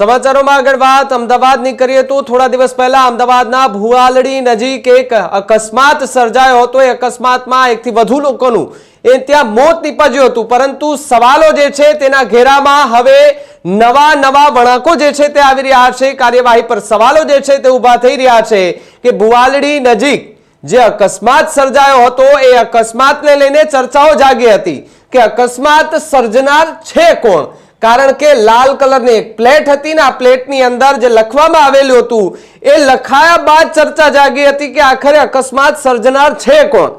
સમાચારોમાં આગળ વાત, અમદાવાદની કરીએ તો થોડા દિવસ પહેલા અમદાવાદના ભુવાલડી નજીક એક અકસ્માત સર્જાયો હતો. એ અકસ્માતમાં એકથી વધુ લોકોનું એ ત્યાં મોત નીપજ્યું હતું. પરંતુ સવાલો જે છે તેના ઘેરામાં હવે નવા નવા વળાંકો જે છે તે આવી રહ્યા છે. કાર્યવાહી પર સવાલો જે છે તે ઊભા થઈ રહ્યા છે કે ભુવાલડી નજીક જે અકસ્માત સર્જાયો હતો, એ અકસ્માતને લઈને ચર્ચાઓ જાગી હતી કે અકસ્માત સર્જનાર છે કોણ? કારણ કે લાલ કલરની એક પ્લેટ હતી ને આ પ્લેટની અંદર જે લખવામાં આવેલું હતું, એ લખાયા બાદ ચર્ચા જાગી હતી કે આખરે અકસ્માત સર્જનાર છે કોણ?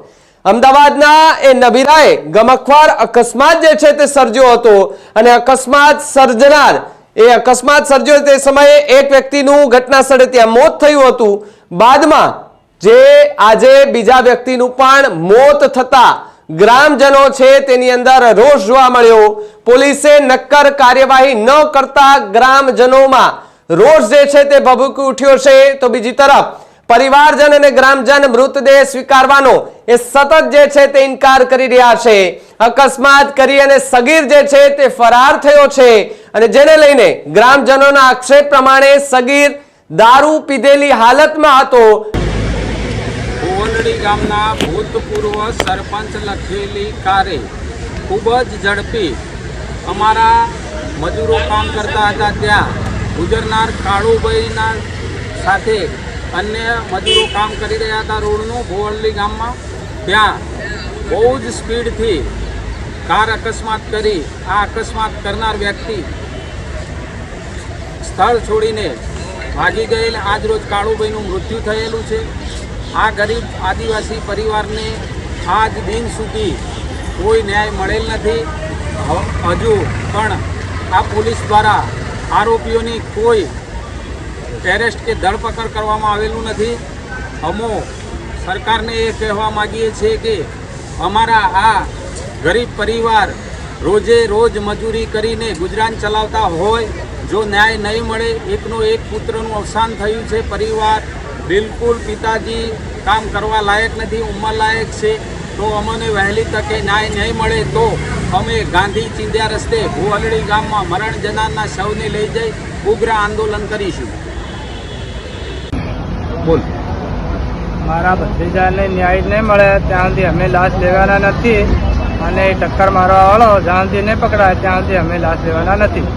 અમદાવાદના એ નબીરાએ ગમખવાર અકસ્માત જે છે તે સર્જ્યો હતો અને અકસ્માત સર્જનાર, એ અકસ્માત સર્જ્યો તે સમયે એક વ્યક્તિનું ઘટના સ્થળે ત્યાં મોત થયું હતું. બાદમાં જે આજે બીજા વ્યક્તિનું પણ મોત થતા ગ્રામજનો છે તેની અંદર રોષ જોવા મળ્યો. પોલીસે નક્કર કાર્યવાહી ન કરતા ગ્રામજનોમાં રોષ જે છે તે ભભૂકી ઉઠ્યો છે. તો બીજી તરફ, પરિવારજન અને ગ્રામજન મૃતદેહ સ્વીકારવાનો એ સતત જે છે તે ઇનકાર કરી રહ્યા છે. અકસ્માત કરી અને સગીર જે છે તે ફરાર થયો છે. અને જેને લઈને ગ્રામજનોના આક્ષેપ પ્રમાણે સગીર દારૂ પીધેલી હાલતમાં હતો. ઓવલડી ગામના ભૂતપૂર્વ સરપંચ લખેલી કારે ખૂબ જ ઝડપી અમારા મજૂરો કામ કરતા હતા ત્યાં. ગુજરનાર કાળુભાઈના સાથે અન્ય મજૂરો કામ કરી રહ્યા હતા રોડનું, ભોવલડી ગામમાં. ત્યાં બહુ જ સ્પીડથી કાર અકસ્માત કરી, આ અકસ્માત કરનાર વ્યક્તિ સ્થળ છોડીને ભાગી ગયેલ. આજરોજ કાળુભાઈનું મૃત્યુ થયેલું છે. આ ગરીબ આદિવાસી પરિવારને આજ દિન સુધી કોઈ ન્યાય મળેલ નથી. હજુ પણ આ પોલીસ દ્વારા આરોપીઓની કોઈ એરેસ્ટ કે ધરપકડ કરવામાં આવેલું નથી. અમો સરકારને એ કહેવા માગીએ છીએ કે અમારા આ ગરીબ પરિવાર રોજે રોજ મજૂરી કરીને ગુજરાન ચલાવતા હોય, જો ન્યાય નહીં મળે, એકનો એક પુત્રનું અવસાન થયું છે પરિવાર બિલકુલ પિતાજી કામ કરવા લાયક નથી ઉંમર લાયક છે. તો અમને વહેલી તકે ન્યાય નહીં મળે તો અમે ગાંધી ચિંધ્યા રસ્તે ભુવાલડી ગામમાં મરણ જનારના શવને લઈ જઈ ઉગ્ર આંદોલન કરીશું. બોલ. મારા ભત્રીજાને ન્યાય નહીં મળે ત્યાં સુધી અમે લાશ લેવાના નથી. અને ટક્કર મારવાવાળો જ્યાં સુધી નહીં પકડાય ત્યાં સુધી અમે લાશ લેવાના નથી.